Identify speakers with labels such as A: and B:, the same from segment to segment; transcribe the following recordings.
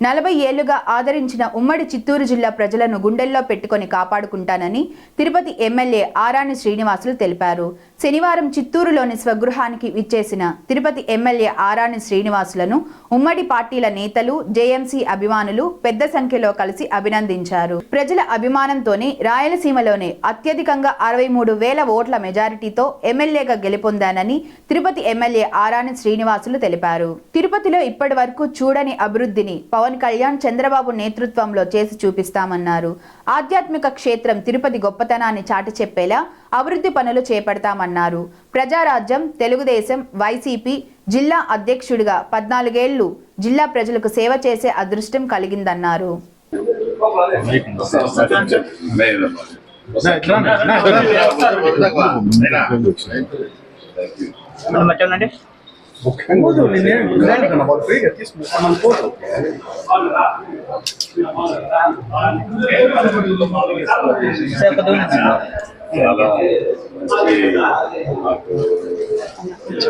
A: నలభై ఏళ్ళుగా ఆదరించిన ఉమ్మడి చిత్తూరు జిల్లా ప్రజలను గుండెల్లో పెట్టుకొని కాపాడుకుంటానని తిరుపతి ఎమ్మెల్యే ఆరాణి శ్రీనివాసులు తెలిపారు. శనివారం చిత్తూరులోని స్వగృహానికి విచ్చేసిన తిరుపతి ఎమ్మెల్యే ఆరాణి శ్రీనివాసులను ఉమ్మడి పార్టీల నేతలు జేఎంసీ అభిమానులు పెద్ద సంఖ్యలో కలిసి అభినందించారు. ప్రజల అభిమానంతోనే రాయలసీమలోనే అత్యధికంగా అరవై మూడు వేల ఓట్ల మెజారిటీతో ఎమ్మెల్యేగా గెలుపొందానని తిరుపతి ఎమ్మెల్యే ఆరాణి శ్రీనివాసులు తెలిపారు. తిరుపతిలో ఇప్పటి వరకు చూడని అభివృద్ధిని పవన్ కళ్యాణ్ చంద్రబాబు నేతృత్వంలో చేసి చూపిస్తామన్నారు. ఆధ్యాత్మిక క్షేత్రం తిరుపతి గొప్పతనాన్ని చాటి చెప్పేలా అభివృద్ధి పనులు చేపడతామన్నారు. ప్రజారాజ్యం తెలుగుదేశం వైసీపీ జిల్లా అధ్యక్షుడిగా పద్నాలుగేళ్ళు జిల్లా ప్రజలకు సేవ చేసే అదృష్టం కలిగిందన్నారు.
B: చాలా మంచి మాకు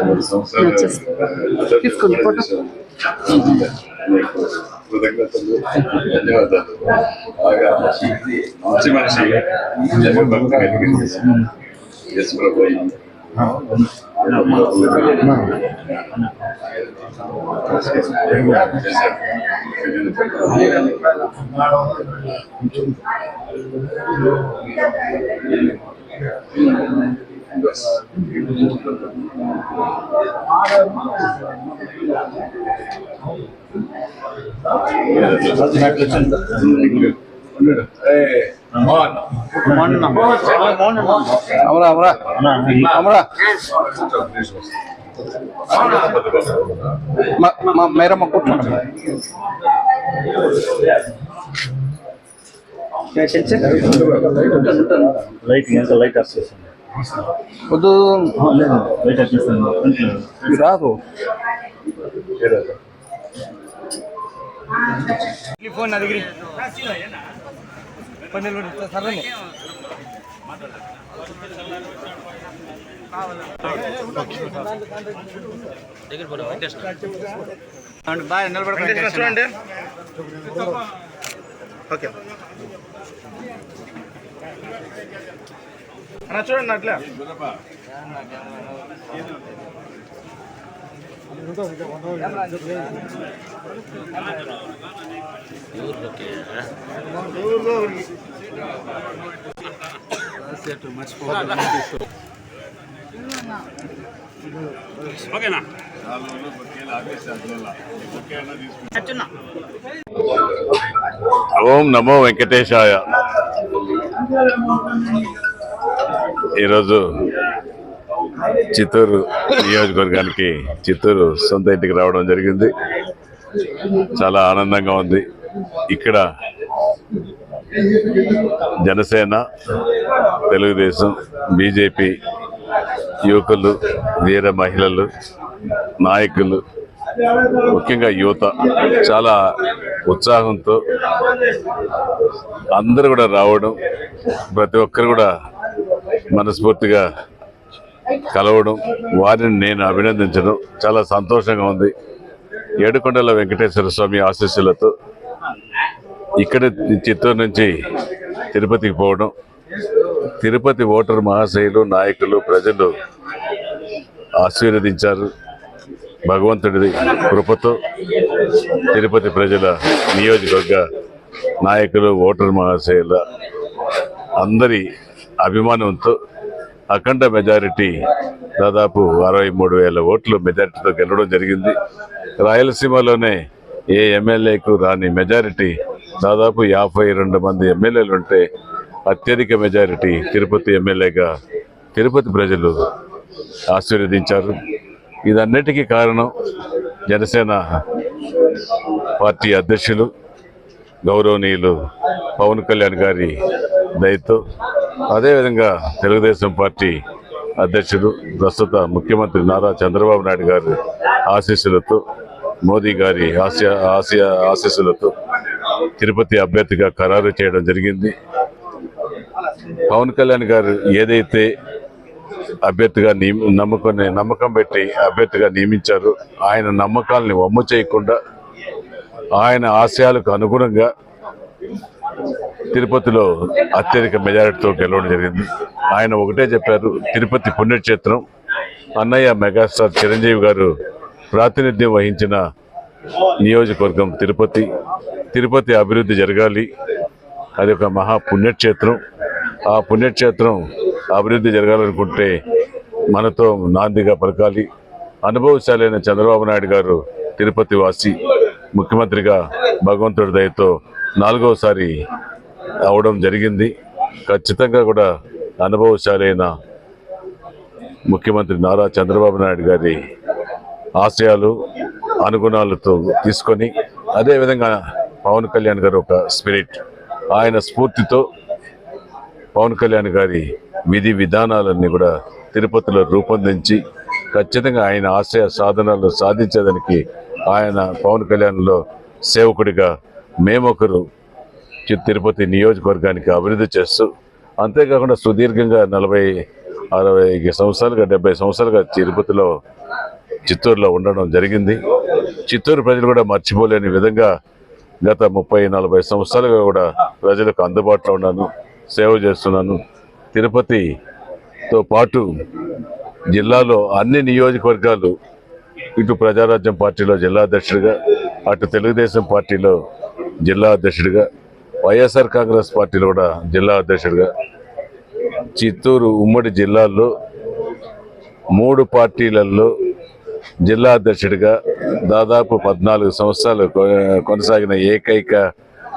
B: మూడు సంవత్సరాలు ఫోటో. కృతజ్ఞతలు ధన్యవాదాలు బాగా మంచి మనిషి కలిగింది ఎస్ ప్రభు
C: మా- మా మేరమ్మ కూర్చోండి
D: లైటింగ్ ఎంత లైట్ వచ్చేసింది
C: వద్దు.
D: లైట్ వచ్చేసింది
C: అన్న చూడండి అట్లా. ఓకేనా?
B: ఓం నమో వెంకటేశాయ. ఈరోజు చిత్తూరు నియోజకవర్గానికి చిత్తూరు సొంత ఇంటికి రావడం జరిగింది. చాలా ఆనందంగా ఉంది. ఇక్కడ జనసేన తెలుగుదేశం బీజేపీ యువకులు వీర మహిళలు నాయకులు ముఖ్యంగా యువత చాలా ఉత్సాహంతో అందరూ కూడా రావడం ప్రతి ఒక్కరు కూడా మనస్ఫూర్తిగా కలవడం వారిని నేను అభినందించడం చాలా సంతోషంగా ఉంది. ఏడుకొండల వెంకటేశ్వర స్వామి ఆశీస్సులతో ఇక్కడ చిత్తూరు నుంచి తిరుపతికి పోవడం. తిరుపతి ఓటర్ మహాశైలు నాయకులు ప్రజలు ఆశీర్వదించారు. భగవంతుడి కృపతో తిరుపతి ప్రజల నియోజకవర్గ నాయకులు ఓటర్ మహాశయుల అందరి అభిమానంతో అఖండ మెజారిటీ దాదాపు అరవై మూడు వేల ఓట్లు మెజారిటీతో గెలవడం జరిగింది. రాయలసీమలోనే ఏ ఎమ్మెల్యేకు రాని మెజారిటీ దాదాపు యాభై రెండు మంది ఎమ్మెల్యేలు ఉంటే అత్యధిక మెజారిటీ తిరుపతి ఎమ్మెల్యేగా తిరుపతి ప్రజలు ఆశీర్వదించారు. ఇదన్నిటికీ కారణం జనసేన పార్టీ అధ్యక్షులు గౌరవనీయులు పవన్ కళ్యాణ్ గారి దయతో అదేవిధంగా తెలుగుదేశం పార్టీ అధ్యక్షుడు ప్రస్తుత ముఖ్యమంత్రి నారా చంద్రబాబు నాయుడు గారి ఆశీస్సులతో మోదీ గారి ఆసియా ఆసియా ఆశీస్సులతో తిరుపతి అభ్యర్థిగా ఖరారు చేయడం జరిగింది. పవన్ కళ్యాణ్ గారు ఏదైతే అభ్యర్థిగా నియమ నమ్ముకొని నమ్మకం పెట్టి అభ్యర్థిగా నియమించారు. ఆయన నమ్మకాలని వమ్ము చేయకుండా ఆయన ఆశయాలకు అనుగుణంగా తిరుపతిలో అత్యధిక మెజారిటీతో గెలవడం జరిగింది. ఆయన ఒకటే చెప్పారు తిరుపతి పుణ్యక్షేత్రం. అన్నయ్య మెగాస్టార్ చిరంజీవి గారు ప్రాతినిధ్యం వహించిన నియోజకవర్గం తిరుపతి. తిరుపతి అభివృద్ధి జరగాలి. అది ఒక మహా పుణ్యక్షేత్రం. ఆ పుణ్యక్షేత్రం అభివృద్ధి జరగాలనుకుంటే మనతో నాందిగా పలకాలి. అనుభవశాలైన చంద్రబాబు నాయుడు గారు తిరుపతి వాసి ముఖ్యమంత్రిగా భగవంతుడి దయతో నాలుగవసారి అవడం జరిగింది. ఖచ్చితంగా కూడా అనుభవశాలైన ముఖ్యమంత్రి నారా చంద్రబాబు నాయుడు గారి ఆశయాలు అనుగుణాలతో తీసుకొని అదేవిధంగా పవన్ కళ్యాణ్ గారు ఒక స్పిరిట్. ఆయన స్ఫూర్తితో పవన్ కళ్యాణ్ గారి విధి విధానాలన్నీ కూడా తిరుపతిలో రూపొందించి ఖచ్చితంగా ఆయన ఆశయ సాధనాలు సాధించేదానికి ఆయన పవన్ కళ్యాణ్లో సేవకుడిగా మేమొకరు చి- తిరుపతి నియోజకవర్గానికి అభివృద్ధి చేస్తూ అంతేకాకుండా సుదీర్ఘంగా నలభై అరవై సంవత్సరాలుగా డెబ్బై సంవత్సరాలుగా తిరుపతిలో చిత్తూరులో ఉండడం జరిగింది. చిత్తూరు ప్రజలు కూడా మర్చిపోలేని విధంగా గత ముప్పై నలభై సంవత్సరాలుగా కూడా ప్రజలకు అందుబాటులో ఉన్నాను సేవ చేస్తున్నాను. తిరుపతితో పాటు జిల్లాలో అన్ని నియోజకవర్గాలు ఇటు ప్రజారాజ్యం పార్టీలో జిల్లా అధ్యక్షుడిగా అటు తెలుగుదేశం పార్టీలో జిల్లా అధ్యక్షుడిగా వైఎస్ఆర్ కాంగ్రెస్ పార్టీలో కూడా జిల్లా అధ్యక్షుడిగా చిత్తూరు ఉమ్మడి జిల్లాల్లో మూడు పార్టీలలో జిల్లా అధ్యక్షుడిగా దాదాపు పద్నాలుగు సంవత్సరాలు కొ- కొనసాగిన ఏకైక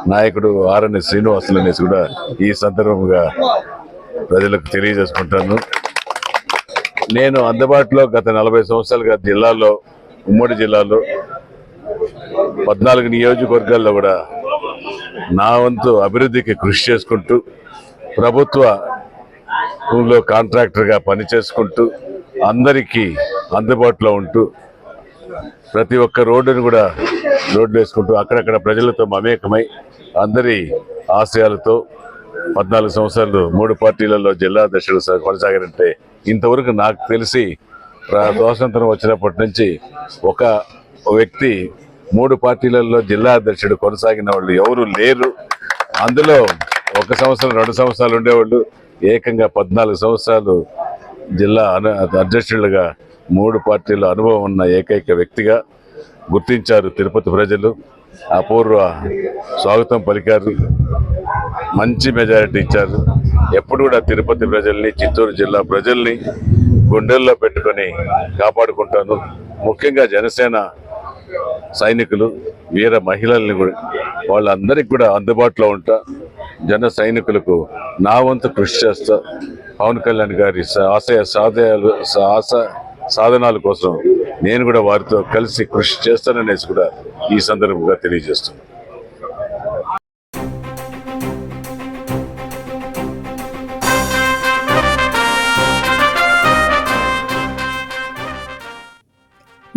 B: నాయకుడు ఆర్ఎన్ శ్రీనివాసులు అనేసి కూడా ఈ సందర్భంగా ప్రజలకు తెలియజేసుకుంటాను. నేను అందుబాటులో గత నలభై సంవత్సరాలుగా జిల్లాలో ఉమ్మడి జిల్లాలో పద్నాలుగు నియోజకవర్గాల్లో కూడా నా వంతు అభివృద్ధికి కృషి చేసుకుంటూ ప్రభుత్వ లో కాంట్రాక్టర్గా పనిచేసుకుంటూ అందరికీ అందుబాటులో ఉంటూ ప్రతి ఒక్క రోడ్డును కూడా రోడ్లు వేసుకుంటూ అక్కడక్కడ ప్రజలతో మమేకమై అందరి ఆశయాలతో పద్నాలుగు సంవత్సరాలు మూడు పార్టీలలో జిల్లా అధ్యక్షుడు కొనసాగారంటే ఇంతవరకు నాకు తెలిసి ప్ర- స్వాతంత్రం వచ్చినప్పటి నుంచి ఒక వ్యక్తి మూడు పార్టీలలో జిల్లా అధ్యక్షుడు కొనసాగిన వాళ్ళు ఎవరు లేరు. అందులో ఒక సంవత్సరం రెండు సంవత్సరాలు ఉండేవాళ్ళు. ఏకంగా పద్నాలుగు సంవత్సరాలు జిల్లా అధ్యక్షులుగా మూడు పార్టీల అనుభవం ఉన్న ఏకైక వ్యక్తిగా గుర్తించారు తిరుపతి ప్రజలు. అపూర్వ స్వాగతం పలికారు. మంచి మెజారిటీ ఇచ్చారు. ఎప్పుడు కూడా తిరుపతి ప్రజల్ని చిత్తూరు జిల్లా ప్రజల్ని గుండెల్లో పెట్టుకొని కాపాడుకుంటాను. ముఖ్యంగా జనసేన సైనికులు వీర మహిళల్ని కూడా వాళ్ళందరికీ కూడా అందుబాటులో ఉంటా. జన సైనికులకు నా వంతు కృషి చేస్తా. పవన్ కళ్యాణ్ గారి ఆశయ సాధయాలు ఆశ సాధనాల కోసం నేను కూడా వారితో కలిసి కృషి చేస్తాననేసి కూడా ఈ సందర్భంగా తెలియజేస్తున్నాను.